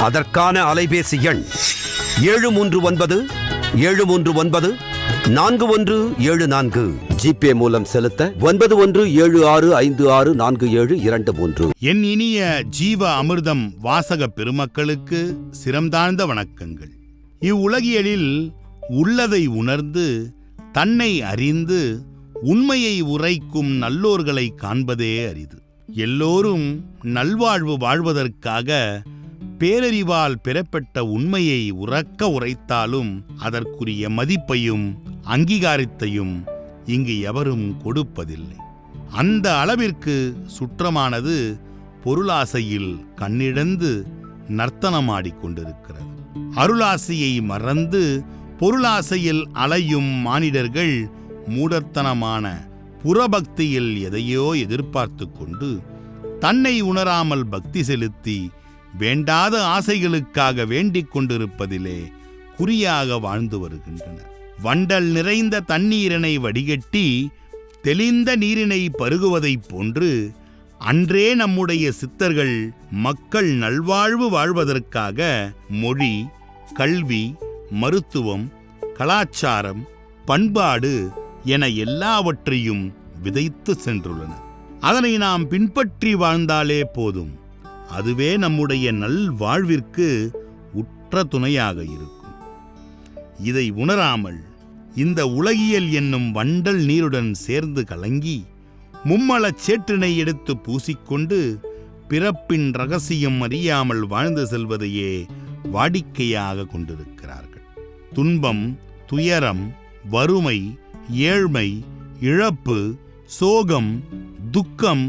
அதற்கான அலைபேசி எண் ஏழு மூன்று ஒன்பது ஏழு மூன்று ஒன்பது நான்கு ஒன்று ஏழு நான்கு. ஜிபே மூலம் செலுத்த ஒன்பது ஒன்று ஏழு ஆறு ஐந்து ஆறு நான்கு ஏழு இரண்டு மூன்று. என் இனிய ஜீவ அமிர்தம் வாசக பெருமக்களுக்கு சிரம்தாழ்ந்த வணக்கங்கள். இவ்வுலகியலில் உள்ளதை உணர்ந்து தன்னை அறிந்து உண்மையை உரைக்கும் நல்லோர்களை காண்பதே அரிது. எல்லோரும் நல்வாழ்வு வாழ்வதற்காக பேரறிவால் பெறப்பட்ட உண்மையை உறக்க உரைத்தாலும் அதற்குரிய மதிப்பையும் அங்கீகாரத்தையும் இங்கு எவரும் கொடுப்பதில்லை. அந்த அளவிற்கு சுற்றமானது பொருளாசையில் கண்ணிழந்து நர்த்தனமாடிக்கொண்டிருக்கிறது அருளாசையை மறந்து பொருளாசையில் அலையும் மானிடர்கள் மூடத்தனமான புறபக்தியில் எதையோ எதிர்பார்த்து கொண்டு தன்னை உணராமல் பக்தி செலுத்தி வேண்டாத ஆசைகளுக்காக வேண்டிக் கொண்டிருப்பதிலே குறியாக வாழ்ந்து வருகின்றனர். வண்டல் நிறைந்த தண்ணீரினை வடிகட்டி தெளிந்த நீரினை பருகுவதைப் போன்று அன்றே நம்முடைய சித்தர்கள் மக்கள் நல்வாழ்வு வாழ்வதற்காக மொழி கல்வி மருத்துவம் கலாச்சாரம் பண்பாடு என எல்லாவற்றையும் விதைத்து சென்றுள்ளனர். அதனை நாம் பின்பற்றி வாழ்ந்தாலே போதும். அதுவே நம்முடைய நல்வாழ்விற்கு உற்ற துணையாக இருக்கும். இதை உணராமல் இந்த உலகியல் என்னும் வண்டல் நீருடன் சேர்ந்து கலங்கி மும்மலச் சேற்றினை எடுத்து பூசிக்கொண்டு பிறப்பின் ரகசியம் அறியாமல் வாழ்ந்து செல்வதையே வாடிக்கையாக கொண்டிருக்கிறார்கள். துன்பம் துயரம் வறுமை ஏழ்மை இழப்பு சோகம் துக்கம்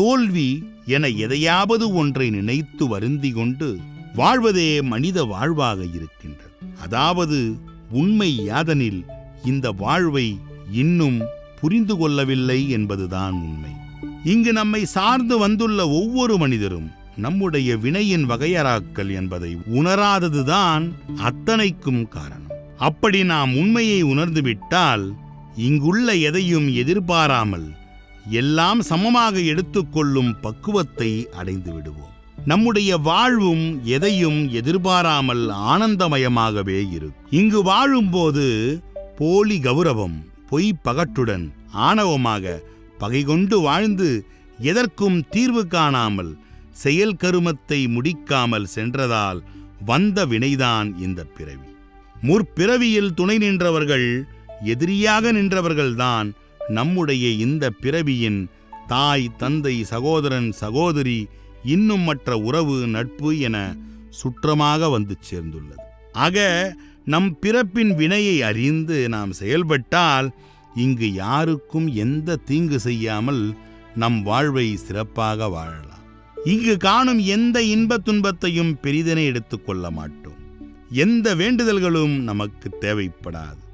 தோல்வி என எதையாவது ஒன்றை நினைத்து வருந்தி கொண்டு வாழ்வதே மனித வாழ்வாக இருக்கின்றது. அதாவது உண்மை யாதனில் இந்த வாழ்வை இன்னும் புரிந்து கொள்ளவில்லை என்பதுதான் உண்மை. இங்கு நம்மை சார்ந்து வந்துள்ள ஒவ்வொரு மனிதரும் நம்முடைய வினையின் வகையறாக்கள் என்பதை உணராததுதான் அத்தனைக்கும் காரணம். அப்படி நாம் உண்மையை உணர்ந்துவிட்டால் இங்குள்ள எதையும் எதிர்பாராமல் எல்லாம் சமமாக எடுத்துக்கொள்ளும் பக்குவத்தை அடைந்து விடுவோம் நம்முடைய வாழ்வும் எதையும் எதிர்பாராமல் ஆனந்தமயமாகவே இருக்கும். இங்கு வாழும்போது போலி கௌரவம் பொய் பகட்டுடன் ஆணவமாக பகை கொண்டு வாழ்ந்து எதற்கும் தீர்வு காணாமல் செயல் கருமத்தை முடிக்காமல் சென்றதால் வந்த வினைதான் இந்த பிறவி. முற்பிறவியில் துணை நின்றவர்கள் எதிரியாக நின்றவர்கள்தான் நம்முடைய இந்த பிறவியின் தாய் தந்தை சகோதரன் சகோதரி இன்னும் மற்ற உறவு நட்பு என சுற்றமாக வந்து சேர்ந்துள்ளது. ஆக நம் பிறப்பின் வினையை அறிந்து நாம் செயல்பட்டால் இங்கு யாருக்கும் எந்த தீங்கு செய்யாமல் நம் வாழ்வை சிறப்பாக வாழலாம். இங்கு காணும் எந்த இன்பத் துன்பத்தையும் பெரிதென எடுத்துக்கொள்ள மாட்டோம். எந்த வேண்டுதல்களும் நமக்கு தேவைப்படாது.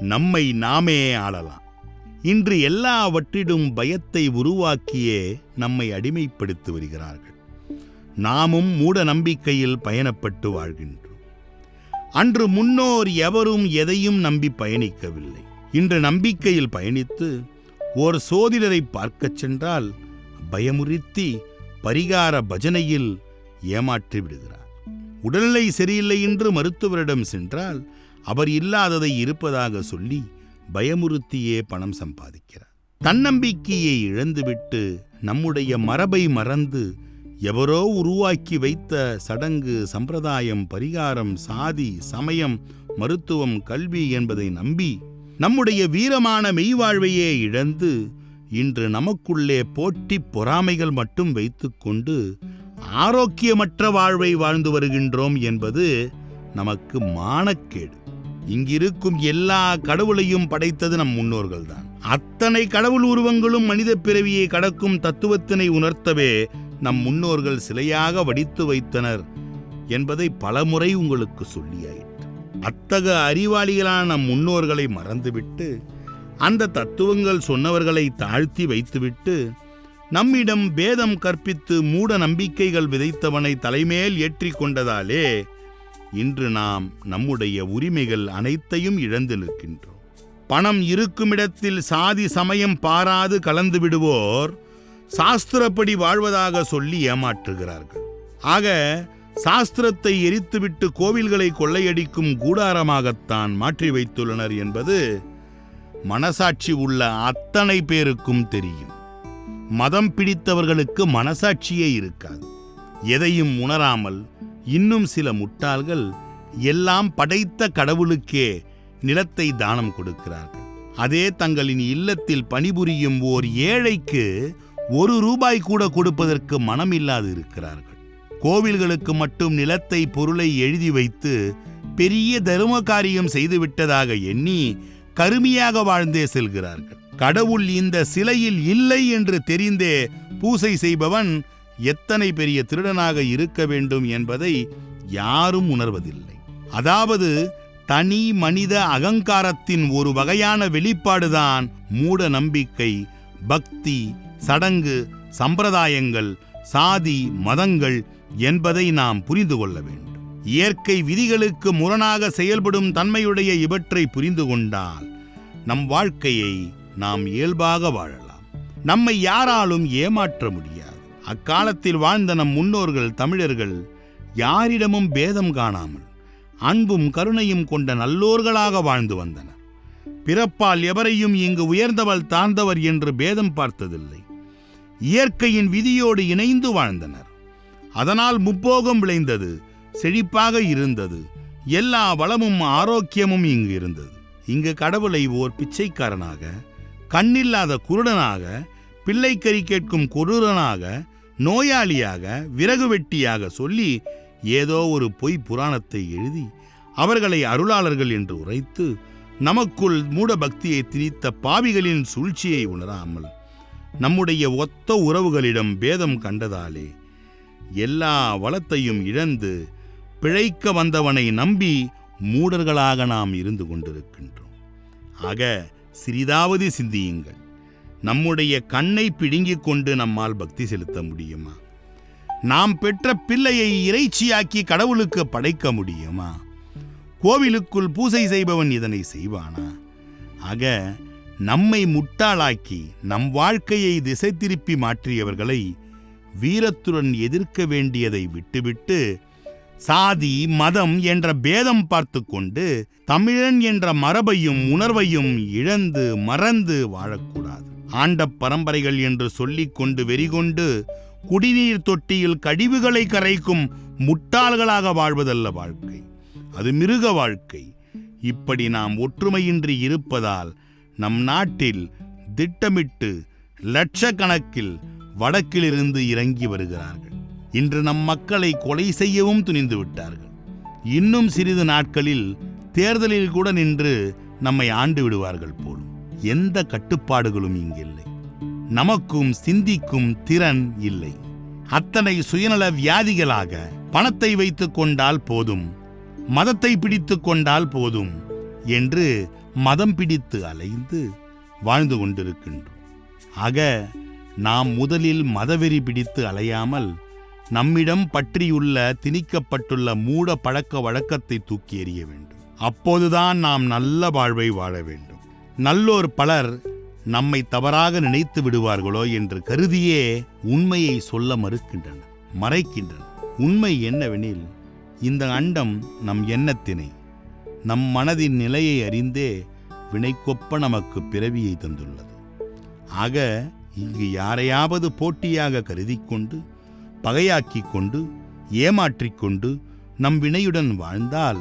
நம்மை நாமே ஆளலாம். இன்று எல்லாவற்றிடும் பயத்தை உருவாக்கியே நம்மை அடிமைப்படுத்தி வருகிறார்கள். நாமும் மூட நம்பிக்கையில் பயணப்பட்டு வாழ்கின்றோம். அன்று முன்னோர் எவரும் எதையும் நம்பி பயணிக்கவில்லை. இன்று நம்பிக்கையில் பயணித்து ஓர் சோதிடரை பார்க்கச் சென்றால் பயமுறுத்தி பரிகார பஜனையில் ஏமாற்றி விடுகிறார். உடல்நிலை சரியில்லை என்று மருத்துவரிடம் சென்றால் அவர் இல்லாததை இருப்பதாக சொல்லி பயமுறுத்தியே பணம் சம்பாதிக்கிறார் தன்னம்பிக்கையை இழந்துவிட்டு நம்முடைய மரபை மறந்து எவரோ உருவாக்கி வைத்த சடங்கு சம்பிரதாயம் பரிகாரம் சாதி சமயம் மருத்துவம் கல்வி என்பதை நம்பி நம்முடைய வீரமான மெய்வாழ்வையே இழந்து இன்று நமக்குள்ளே போட்டி பொறாமைகள் மட்டும் வைத்துக்கொண்டு ஆரோக்கியமற்ற வாழ்வை வாழ்ந்து வருகின்றோம் என்பது நமக்கு மானக்கேடு. இங்கிருக்கும் எல்லா கடவுளையும் படைத்தது நம் முன்னோர்கள் தான் அத்தனை கடவுள் உருவங்களும் மனித பிறவியை கடக்கும் தத்துவத்தினை உணர்த்தவே நம் முன்னோர்கள் சிலையாக வடித்து வைத்தனர் என்பதை பலமுறை உங்களுக்கு சொல்லியாயிற்று. அத்தக அறிவாளிகளான நம் முன்னோர்களை மறந்துவிட்டு அந்த தத்துவங்கள் சொன்னவர்களை தாழ்த்தி வைத்துவிட்டு நம்மிடம் பேதம் கற்பித்து மூட நம்பிக்கைகள் விதைத்தவனை தலைமேல் ஏற்றி கொண்டதாலே இன்று நாம் நம்முடைய உரிமைகள் அனைத்தையும் இழந்து நிற்கின்றோம். பணம் இருக்குமிடத்தில் சாதி சமயம் பாராது கலந்து விடுவோர் சாஸ்திரப்படி வாழ்வதாக சொல்லி ஏமாற்றுகிறார்கள். ஆக சாஸ்திரத்தை எரித்துவிட்டு கோவில்களை கொள்ளையடிக்கும் கூடாரமாகத்தான் மாற்றி வைத்துள்ளனர் என்பது மனசாட்சி உள்ள அத்தனை பேருக்கும் தெரியும். மதம் பிடித்தவர்களுக்கு மனசாட்சியே இருக்காது. எதையும் உணராமல் இன்னும் சில முட்டாள்கள் எல்லாம் படைத்த கடவுளுக்கே நிலத்தை தானம் கொடுக்கிறார்கள். அதே தங்களின் இல்லத்தில் பணிபுரியும் ஓர் ஏழைக்கு ஒரு ரூபாய் கூட கொடுப்பதற்கு மனமில்லாது இருக்கிறார்கள். கோவில்களுக்கு மட்டும் நிலத்தை பொருளை எழுதி வைத்து பெரிய தரும காரியம் செய்துவிட்டதாக எண்ணி கருமியாக வாழ்ந்தே செல்கிறார்கள். கடவுள் இந்த சிலையில் இல்லை என்று தெரிந்தே பூசை செய்பவன் எத்தனை பெரிய திருடனாக இருக்க வேண்டும் என்பதை யாரும் உணர்வதில்லை. அதாவது தனி மனித அகங்காரத்தின் ஒரு வகையான வெளிப்பாடுதான் மூட நம்பிக்கை பக்தி சடங்கு சம்பிரதாயங்கள் சாதி மதங்கள் என்பதை நாம் புரிந்து கொள்ள வேண்டும். இயற்கை விதிகளுக்கு முரணாக செயல்படும் தன்மையுடைய இவற்றை புரிந்து கொண்டால் நம் வாழ்க்கையை நாம் இயல்பாக வாழலாம். நம்மை யாராலும் ஏமாற்ற முடியாது. அக்காலத்தில் வாழ்ந்த நம் முன்னோர்கள் தமிழர்கள் யாரிடமும் பேதம் காணாமல் அன்பும் கருணையும் கொண்ட நல்லோர்களாக வாழ்ந்து வந்தனர். பிறப்பால் எவரையும் இங்கு உயர்ந்தவள் தாழ்ந்தவர் என்று பேதம் பார்த்ததில்லை. இயற்கையின் விதியோடு இணைந்து வாழ்ந்தனர். அதனால் முப்போகம் விளைந்தது செழிப்பாக இருந்தது எல்லா வளமும் ஆரோக்கியமும் இங்கு இருந்தது. இங்கு கடவுளை ஓர் பிச்சைக்காரனாக கண்ணில்லாத குருடனாக பிள்ளைக்கறி கேட்கும் கொடூரனாக நோயாளியாக விறகு வெட்டியாக சொல்லி ஏதோ ஒரு பொய் புராணத்தை எழுதி அவர்களை அருளாளர்கள் என்று உரைத்து நமக்குள் மூட பக்தியை திணித்த பாவிகளின் சூழ்ச்சியை உணராமல் நம்முடைய ஒத்த உறவுகளிடம் பேதம் கண்டதாலே எல்லா வளத்தையும் இழந்து பிழைக்க வந்தவனை நம்பி மூடர்களாக நாம் இருந்து கொண்டிருக்கின்றோம். ஆக சிறிதாவது சிந்தியுங்கள். நம்முடைய கண்ணை பிடுங்கிக் கொண்டு நம்மால் பக்தி செலுத்த முடியுமா? நாம் பெற்ற பிள்ளையை இறைச்சியாக்கி கடவுளுக்கு படைக்க முடியுமா? கோவிலுக்குள் பூசை செய்பவன் இதனை செய்வானா? ஆக நம்மை முட்டாளாக்கி நம் வாழ்க்கையை திசை திருப்பி மாற்றியவர்களை வீரத்துடன் எதிர்க்க வேண்டியதை விட்டுவிட்டு சாதி மதம் என்ற பேதம் பார்த்து கொண்டு தமிழன் என்ற மரபையும் உணர்வையும் இழந்து மறந்து வாழக்கூடாது. ஆண்ட பரம்பரைகள் என்று சொல்லிக் கொண்டு வெறிகொண்டு குடிநீர் தொட்டியில் கழிவுகளை கரைக்கும் முட்டாள்களாக வாழ்வதல்ல வாழ்க்கை. அது மிருக வாழ்க்கை. இப்படி நாம் ஒற்றுமையின்றி இருப்பதால் நம் நாட்டில் திட்டமிட்டு லட்சக்கணக்கில் வடக்கிலிருந்து இறங்கி வருகிறார்கள். இன்று நம் மக்களை கொலை செய்யவும் துணிந்து விட்டார்கள். இன்னும் சிறிது நாட்களில் தேர்தலில் கூட நின்று நம்மை ஆண்டு விடுவார்கள் போலும். எந்த கட்டுப்பாடுகளும் இங்கில்லை. நமக்கும் சிந்திக்கும் திறன் இல்லை. அத்தனை சுயநல வியாதிகளாக பணத்தை வைத்துக் கொண்டால் போதும் மதத்தை பிடித்து கொண்டால் போதும் என்று மதம் பிடித்து அலைந்து வாழ்ந்து கொண்டிருக்கின்றோம். ஆக நாம் முதலில் மதவெறி பிடித்து அலையாமல் நம்மிடம் பற்றியுள்ள திணிக்கப்பட்டுள்ள மூட பழக்க வழக்கத்தை தூக்கி எறிய வேண்டும். அப்போதுதான் நாம் நல்ல வாழ்வை வாழ வேண்டும். நல்லோர் பலர் நம்மை தவறாக நினைத்து விடுவார்களோ என்று கருதியே உண்மையை சொல்ல மறுக்கின்றனர் மறைக்கின்றனர். உண்மை என்னவெனில் இந்த அண்டம் நம் எண்ணத்தினை நம் மனதின் நிலையை அறிந்தே வினைக்கொப்ப நமக்கு பிறவியை தந்துள்ளது. ஆக இங்கு யாரையாவது போட்டியாக கருதி கொண்டு பகையாக்கிக் கொண்டு ஏமாற்றிக்கொண்டு நம் வினையுடன் வாழ்ந்தால்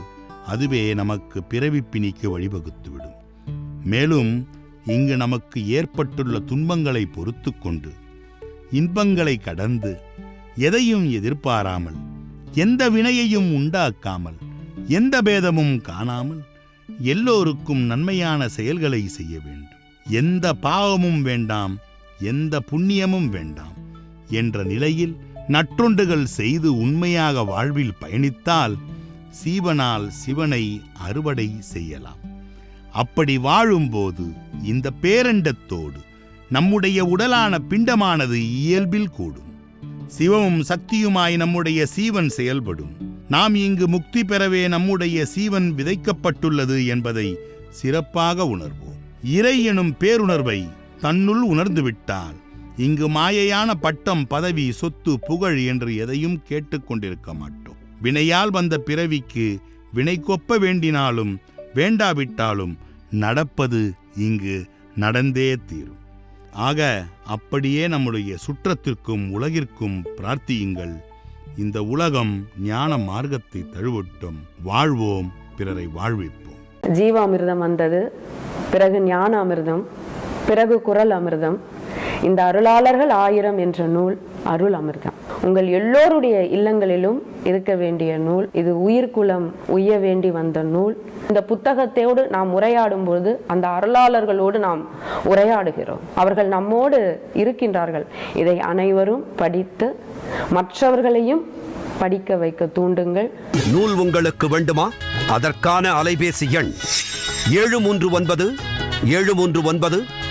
அதுவே நமக்கு பிறவி பிணிக்கு வழிவகுத்துவிடும். மேலும் இங்கு நமக்கு ஏற்பட்டுள்ள துன்பங்களை பொறுத்து கொண்டு இன்பங்களை கடந்து எதையும் எதிர்பாராமல் எந்த வினையையும் உண்டாக்காமல் எந்த பேதமும் காணாமல் எல்லோருக்கும் நன்மையான செயல்களை செய்ய வேண்டும். எந்த பாவமும் வேண்டாம் எந்த புண்ணியமும் வேண்டாம் என்ற நிலையில் நற்றொண்டுகள் செய்து உண்மையாக வாழ்வில் பயணித்தால் சீவனால் சிவனை அறுவடை செய்யலாம். அப்படி வாழும்போது இந்த பேரண்டத்தோடு நம்முடைய உடலான பிண்டமானது இயல்பில் கூடும். சிவமும் சக்தியுமாய் நம்முடைய சீவன் செயல்படும். நாம் இங்கு முக்தி பெறவே நம்முடைய சீவன் விதைக்கப்பட்டுள்ளது என்பதை சிறப்பாக உணர்வோம். இறை எனும் பேருணர்வை தன்னுள் உணர்ந்துவிட்டால் இங்கு மாயையான பட்டம் பதவி சொத்து புகழ் என்று எதையும் கேட்டுக்கொண்டிருக்க மாட்டோம். வினையால் வந்த பிறவிக்கு வினை கொப்ப வேண்டினாலும் வேண்டாவிட்டாலும் நடப்பது இங்கு நடந்தே தீரும். ஆக அப்படியே நம்முடைய சுற்றத்திற்கும் உலகிற்கும் பிரார்த்தியுங்கள். இந்த உலகம் ஞான மார்க்கத்தை தழுவட்டும். வாழ்வோம் பிறரை வாழ்விப்போம். ஜீவாமிர்தம் வந்தது. பிறகு ஞான அமிர்தம் பிறகு குரல் அமிர்தம் இந்த அருளாளர்கள் ஆயிரம் என்ற நூல் அருள் அமிர்தம். உங்கள் எல்லோருடைய இல்லங்களிலும் இருக்க வேண்டிய நூல் இது உயிர்குலம் உய்ய வேண்டி வந்த நூல். இந்த புத்தகத்தோடு நாம் உரையாடும் பொழுது அந்த அருளாளர்களோடு நாம் உரையாடுகிறோம். அவர்கள் நம்மோடு இருக்கின்றார்கள். இதை அனைவரும் படித்து மற்றவர்களையும் படிக்க வைக்க தூண்டுங்கள். நூல் உங்களுக்கு வேண்டுமா? அதற்கான அலைபேசி எண் ஏழு மூன்று ஒன்பது ஏழு மூன்று ஒன்பது